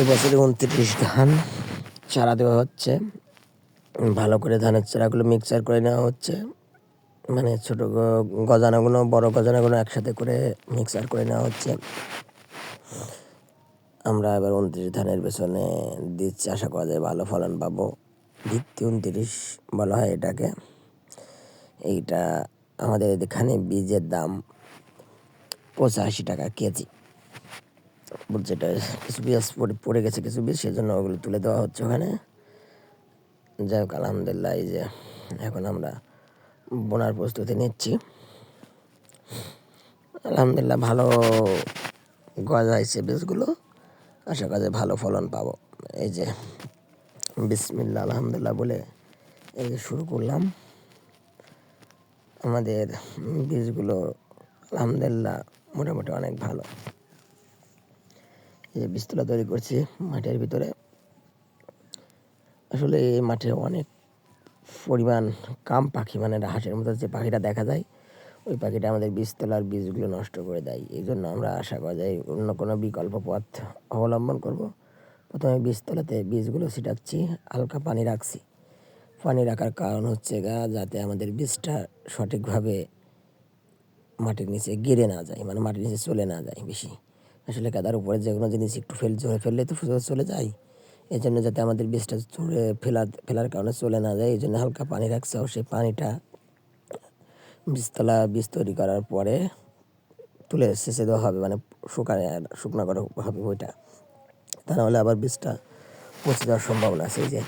এবছরে উনত্রিশ ধান চারা দেওয়া হচ্ছে। ভালো করে ধানের চারাগুলো মিক্সার করে নেওয়া হচ্ছে। মানে ছোটো গজানাগুলো, বড় গজানাগুলো একসাথে করে মিক্সার করে নেওয়া হচ্ছে। আমরা এবার উনত্রিশ ধানের পেছনে দিচ্ছি। আশা করা যায় ভালো ফলন পাবো। ভিত্তি উনত্রিশ বলা হয় এটাকে। এইটা আমাদের এখানে বীজের দাম পঁচাশি টাকা কেজি। যেটা কিছু পড়ে- পড়ে গেছে কিছু বীজ সেজন্য ওগুলো তুলে দেওয়া হচ্ছে ওখানে। যাই হোক, আলহামদুলিল্লাহ, এই যে এখন আমরা বোনার প্রস্তুতি নিচ্ছি। আলহামদুলিল্লাহ, ভালো গজাইছে বীজগুলো আশা করা ভালো ফলন পাবো। এই যে বিসমিল্লা আলহামদুলিল্লাহ বলে এই যে শুরু করলাম। আমাদের বীজগুলো আলহামদুলিল্লাহ মোটামুটি অনেক ভালো। যে বীজতলা তৈরি করছি মাঠের ভিতরে। আসলে এই মাঠে অনেক পরিমাণ কাম পাখি মানে হাঁসের মতো যে পাখিটা দেখা যায়, ওই পাখিটা আমাদের বীজতলার বীজগুলো নষ্ট করে দেয়। এই জন্য আমরা আশা করা যায় অন্য কোনো বিকল্প পথ অবলম্বন করব। প্রথমে বীজতলাতে বীজগুলো ছিটাচ্ছি, হালকা পানি রাখছি। পানি রাখার কারণ হচ্ছে গা, যাতে আমাদের বীজটা সঠিকভাবে মাটির নিচে গিরে না যায় মানে মাটির নিচে চলে না যায় বেশি। আসলে কাদার উপরে যে কোনো জিনিস একটু ফেল চলে ফেললে তো চলে যায়। এই জন্য যাতে আমাদের বীজটা চড়ে ফেলা ফেলার কারণে চলে না যায় এই জন্য হালকা পানি রাখছে। সেই পানিটা বীজতলা বীজ তৈরি করার পরে তুলে সেচে দেওয়া হবে মানে শুকানো শুকনো করা হবে ওইটা। তা নাহলে আবার বীজটা পচে যাওয়ার সম্ভাবনা আছে এই যে।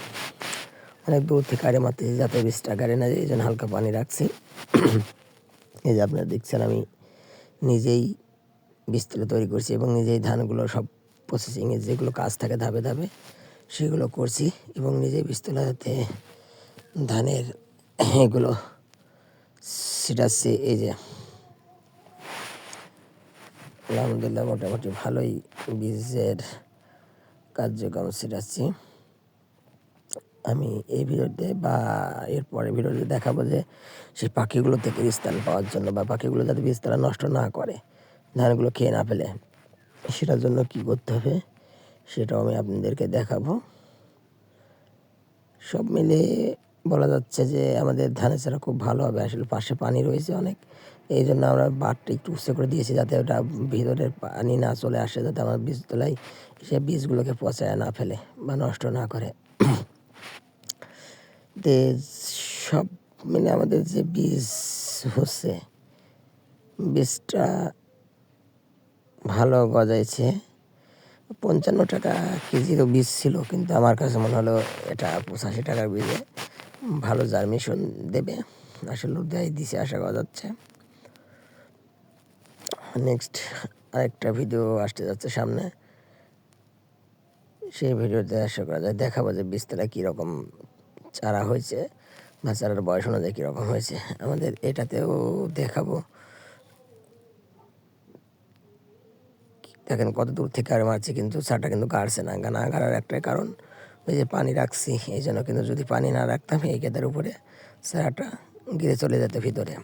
অনেক দূর থেকে আড়ে মারতেছি যাতে বীজটা গাড়ি না যায় এই জন্য হালকা পানি রাখছি। এই যে আপনারা দেখছেন আমি নিজেই বীজতলা তৈরি করছি এবং নিজেই ধানগুলো সব প্রসেসিংয়ে যেগুলো কাজ থাকে ধাপে ধাপে, সেগুলো করছি এবং নিজেই বীজতলাতে ধানের এগুলো ছিটাচ্ছি। এই যে, আলহামদুলিল্লাহ মোটামুটি ভালোই বীজের কার্যক্রম ছিটাচ্ছি। আমি এই ভিডিওতে বা এর পরে ভিডিওতে দেখাবো যে সেই পাখিগুলো থেকে স্থান পাওয়ার জন্য বা পাখিগুলো যাতে বীজ তারা নষ্ট না করে। ধানগুলো খেয়ে না ফেলে। সেটার জন্য কি করতে হবে, সেটাও আমি আপনাদেরকে দেখাবো। সব মিলে বলা যাচ্ছে যে, আমাদের ধানের চারা খুব ভালো হবে। আসলে পাশে পানি রয়েছে অনেক। এই জন্য আমরা বাটটা একটু উঁচু করে দিয়েছি যাতে ওটা ভিতরের পানি না চলে আসে, যাতে আমার বীজ তোলাই সে বীজগুলোকে পচায় না ফেলে বা নষ্ট না করে। তে সব মিলে আমাদের যে বীজ হচ্ছে, বীজটা ভালো গজাইছে। পঞ্চান্ন টাকা কেজিরও বীজ ছিল, কিন্তু আমার কাছে মনে হলো এটা পঁচাশি টাকার বীজে। ভালো জার্মিশন দেবে, আসলে দেয় দিছে, আশা করা যাচ্ছে। নেক্সট আরেকটা ভিডিও আসতে যাচ্ছে সামনে। সেই ভিডিওতে আশা করা যায়, দেখাবো যে বীজতলা কীরকম চারা হয়েছে বা চারার বয়স অনুযায়ী কীরকম হয়েছে। আমাদের এটাতেও দেখাবো। দেখেন কত দূর থেকে আর মারছি, কিন্তু সারটা কিন্তু গাড়ছে না না গাড়ার একটাই কারণ। ওই যে পানি রাখছি, এই জন্য কিন্তু যদি পানি না রাখতাম এই গেদের উপরে সারাটা গিরে চলে যেত ভিতরে।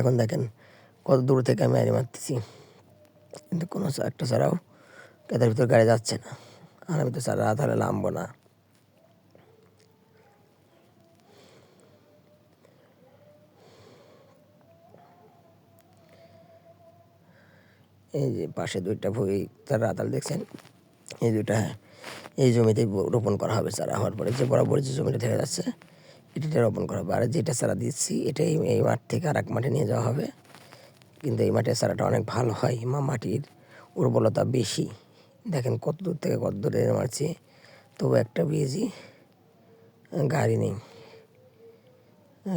এখন দেখেন কত দূর থেকে আমি আড়ি মারতেছি, কিন্তু কোনো একটা ছাড়াও কেদার ভিতরে গাড়ি যাচ্ছে না। আর আমি তো সারা রাত হলে নামবো না। এই যে পাশে দুইটা ভুই তার রাতাল দেখছেন? এই দুইটা হ্যাঁ এই জমিতে রোপণ করা হবে চারা হওয়ার পরে। যে বরাবর যে জমিটা থেকে যাচ্ছে এটা রোপণ করা হবে। আর যেটা চারা দিচ্ছি, এটাই এই মাঠ থেকে আর এক মাঠে নিয়ে যাওয়া হবে। কিন্তু এই মাঠের চারাটা অনেক ভালো হয়। মা, মাটির উর্বরতা বেশি। দেখেন কত দূর থেকে কত দূরে মারছি তবু একটা বীজই গাড়ি নেই।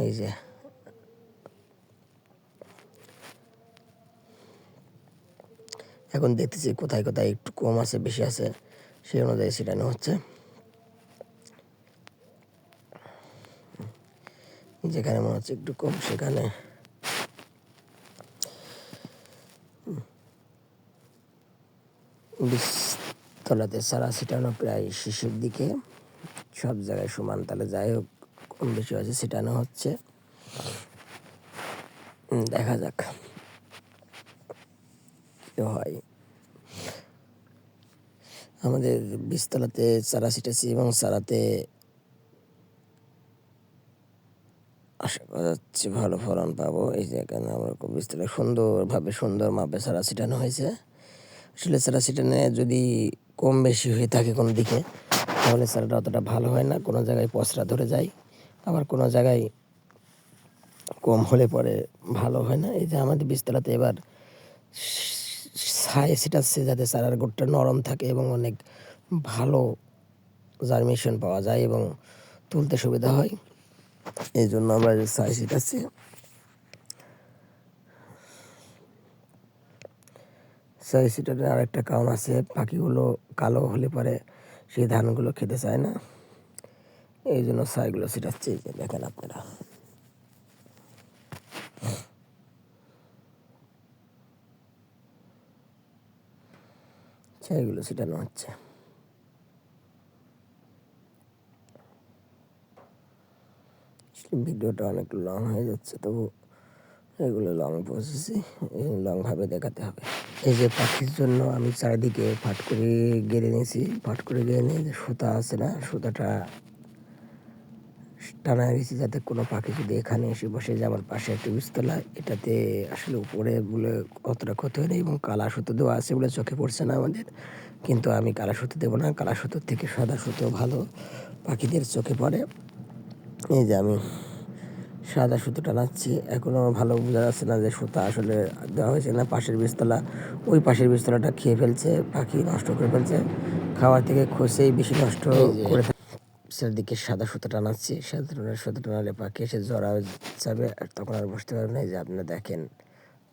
এই যে এখন দেখতেছি কোথায় কোথায় একটু কম আছে, বেশি আছে, সেই অনুযায়ী ছিটানো হচ্ছে। যেখানে মনে হচ্ছে একটু কম, সেখানে। তলাতে সারা ছিটানো প্রায় শেষের দিকে। সব জায়গায় সমান, তাহলে যাই হোক, কম বেশি আছে ছিটানো হচ্ছে। দেখা যাক। হয়। আমাদের বিস্তলাতে চারা ছিটেছি এবং চারাতে আশা করা যাচ্ছে ভালো ফলন পাবো। এই যে এখানে আমরা খুব বীজতলায় সুন্দরভাবে সুন্দর মাপে চারা ছিটানো হয়েছে। আসলে চারা ছিটানে যদি কম বেশি হয়ে থাকে কোনো দিকে, তাহলে চারাটা অতটা ভালো হয় না। কোনো জায়গায় পচরা ধরে যায়, আবার কোনো জায়গায় কম হলে পরে ভালো হয় না। এই যে আমাদের বীজতলাতে এবার ছাই ছিটাচ্ছে যাতে চারার গোটটা নরম থাকে এবং অনেক ভালো জার্মিশন পাওয়া যায় এবং তুলতে সুবিধা হয়। এই জন্য আমরা ছাই ছিটাচ্ছি ছাই ছিটানোর আরেকটা কারণ আছে, পাখিগুলো কালো হলে পরে সেই ধানগুলো খেতে চায় না। এই জন্য ছাইগুলো ছিটাচ্ছি এই দেখেন আপনারা। ছাইগুলো ছিটানো হচ্ছে। ভিডিওটা অনেক লং হয়ে যাচ্ছে, তবু এগুলো লং প্রসেসই লংভাবে দেখাতে হবে। এই যে পাখির জন্য আমি চারিদিকে ফাট করে গেড়ে নিয়েছি, ফাট করে গেড়ে নিয়ে সুতা আছে না, সুতাটা টানা দিয়েছি যাতে কোনো পাখি যদি এখানে এসে বসে যে আমার পাশে একটা বিস্তলা এটাতে আসলে উপরে বলে অতটা ক্ষতি হয়নি এবং কালা সুতো দেওয়া আছে বলে চোখে পড়ছে না আমাদের। কিন্তু আমি কালা সুতো দেবো না কালা সুতোর থেকে সাদা সুতো ভালো পাখিদের চোখে পড়ে। এই যে আমি সাদা সুতো টানাচ্ছি এখনও ভালো বোঝা যাচ্ছে না যে সুতা আসলে দেওয়া হয়েছে না পাশের বীজতলা ওই পাশের বীজতলাটা খেয়ে ফেলছে পাখি নষ্ট করে ফেলছে খাওয়ার থেকে খসেই বেশি নষ্ট করে চারদিকে সাদা সুতো টানাচ্ছি সাদা সুতো টানালে পাখি এসে জড়া যাবে আর তখন আর বসতে পারবে না যে আপনারা দেখেন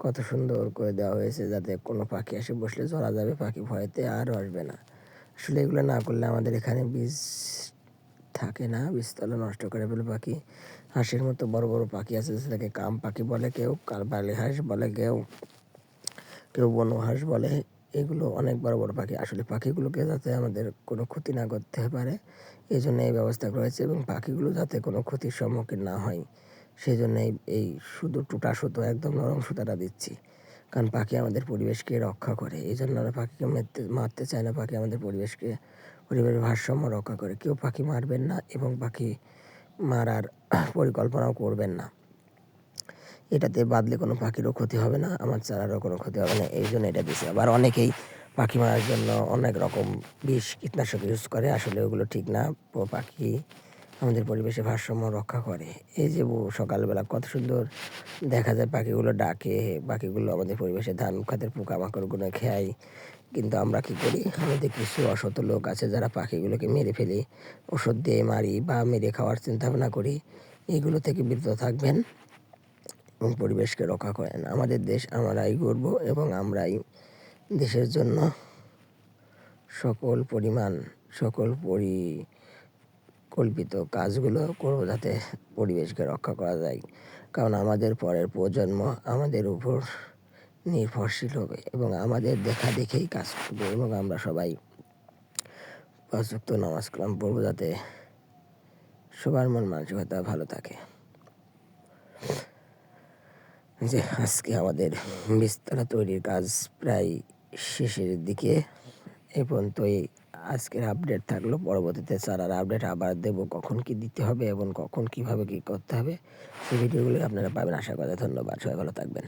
কত সুন্দর করে দেওয়া হয়েছে যাতে কোনো পাখি এসে বসলে জড়া যাবে, পাখি ভয়েতে আর আসবে না। আসলে এগুলো না করলে আমাদের এখানে বীজ থাকে না, বীজতলা নষ্ট করে ফেলে পাখি। হাঁসের মতো বড় বড় পাখি আছে সেটাকে কাম পাখি বলে কেউ কালবালি হাঁস বলে কেউ কেউ বন হাঁস বলে এগুলো অনেক বড় বড় পাখি। আসলে পাখিগুলোকে যাতে আমাদের কোনো ক্ষতি না করতে পারে এই জন্য এই ব্যবস্থা করেছে এবং পাখিগুলো যাতে কোনো ক্ষতির সম্মুখীন না হয় সেই জন্য এই শুধু টুটা সুতো, একদম নরম সুতাটা দিচ্ছি। কারণ পাখি আমাদের পরিবেশকে রক্ষা করে। এই জন্য আমরা পাখিকে মারতে মারতে চাই না। পাখি আমাদের পরিবেশকে, পরিবেশের ভারসাম্য রক্ষা করে। কেউ পাখি মারবেন না এবং পাখি মারার পরিকল্পনাও করবেন না। এটাতে বাদলে কোনো পাখিরও ক্ষতি হবে না, আমার চারারও কোনো ক্ষতি হবে না, এই জন্য এটা দিয়েছি আবার অনেকেই পাখি মারার জন্য অনেক রকম বিষ, কীটনাশক ইউজ করে, আসলে ওগুলো ঠিক না। পাখি আমাদের পরিবেশে ভারসাম্য রক্ষা করে। এই যে সকালবেলা কত সুন্দর দেখা যায়, পাখিগুলো ডাকে, পাখিগুলো আমাদের পরিবেশে ধান খাতের পোকামাকড়গুলো খেয়াই কিন্তু আমরা কী করি? আমাদের কিছু অসত লোক আছে যারা পাখিগুলোকে মেরে ফেলি, ওষুধ দিয়ে মারি বা মেরে খাওয়ার চিন্তা ভাবনা করি। এগুলো থেকে বিরত থাকবেন। এবং পরিবেশকে রক্ষা করেন। আমাদের দেশ আমরাই গর্ব এবং আমরাই দেশের জন্য সকল পরিমাণ, সকল পরিকল্পিত কাজগুলো করব যাতে পরিবেশকে রক্ষা করা যায়। কারণ আমাদের পরের প্রজন্ম আমাদের উপর নির্ভরশীল হবে এবং আমাদের দেখা দেখেই কাজ করবে এবং আমরা সবাই পাঁচক্ত নামাজ কালাম পড়ব যাতে সবার মন মানসিকতা ভালো থাকে। যে আজকে আমাদের বিস্তারা তৈরির কাজ প্রায় শেষের দিকে। এ পর্যন্তই আজকের আপডেট থাকল। পরবর্তীতে চারার আপডেট আবার দেব কখন কি দিতে হবে এবং কখন কীভাবে কি করতে হবে। সেই ভিডিওগুলো আপনারা পাবেন। আশা করা ধন্যবাদ। সবাই ভালো থাকবেন।